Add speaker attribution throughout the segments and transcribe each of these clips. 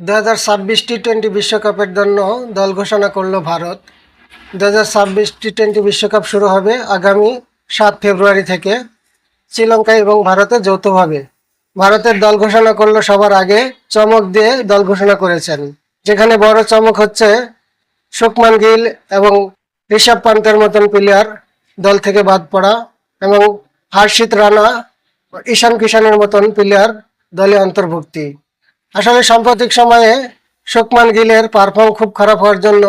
Speaker 1: দু হাজার ছাব্বিশ টি টোয়েন্টি বিশ্বকাপের জন্য দল ঘোষণা করল ভারত। দু হাজার ছাব্বিশ টি টোয়েন্টি বিশ্বকাপ শুরু হবে আগামী সাত ফেব্রুয়ারি থেকে। শ্রীলঙ্কা এবং ভারতে যৌথভাবে। ভারতের দল ঘোষণা করল সবার আগে চমক দিয়ে দল ঘোষণা করেছেন। যেখানে বড় চমক হচ্ছে শুকমান গিল এবং ঋষভ পান্তের মতন প্লেয়ার দল থেকে বাদ পড়া এবং হর্ষিত রানা, ঈশান কিষানের মতন প্লেয়ার দলে অন্তর্ভুক্তি। আসলে সাম্প্রতিক সময়ে শুকমান গিলের পারফর্ম খুব খারাপ হওয়ার জন্য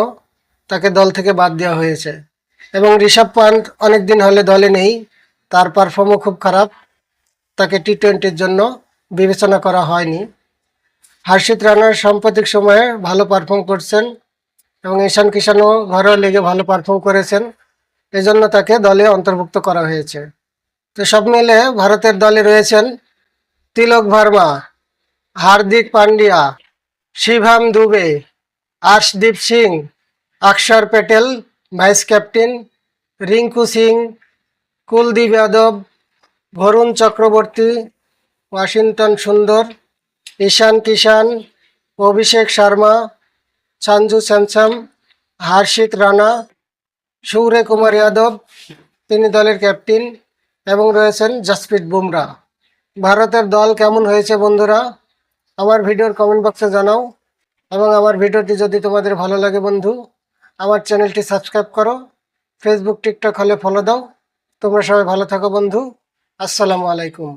Speaker 1: তাকে দল থেকে বাদ দেওয়া হয়েছে। এবং ঋষভ পান্ত অনেক দিন হলে দলে নেই, তার পারফর্মও খুব খারাপ। তাকে টি টোয়েন্টির জন্য বিবেচনা করা হয়নি। হর্ষিত রানার সাম্প্রতিক সময়ে ভালো পারফর্ম করছেন এবং ঈশান কিষানও ঘরোয়া লেগে ভালো পারফর্ম করেছেন। এজন্য তাকে দলে অন্তর্ভুক্ত করা হয়েছে। তো সব মিলে ভারতের দলে রয়েছেন Tilak Varma. Hardik Pandya Shivam Dube Arshdeep Singh Axar Patel, vice captain, Rinku Singh, Kuldeep Yadav Varun Chakravarthy, Washington Sundar, Ishan Kishan Abhishek Sharma Sanju স্যামসাম, হর্ষিত রানা সৌর্য কুমার যাদব তিনি দলের ক্যাপ্টেন এবং রয়েছেন জসপ্রীত বুমরা। ভারতের দল কেমন হয়েছে বন্ধুরা? আমার ভিডিওর কমেন্ট বক্সে জানাও এবং আমার ভিডিওটি যদি তোমাদের ভালো লাগে বন্ধু, আমার চ্যানেলটি সাবস্ক্রাইব করো ফেসবুক টিকটক হলে ফলো দাও। তোমরা সবাই ভালো থাকো বন্ধু। আসসালামু আলাইকুম।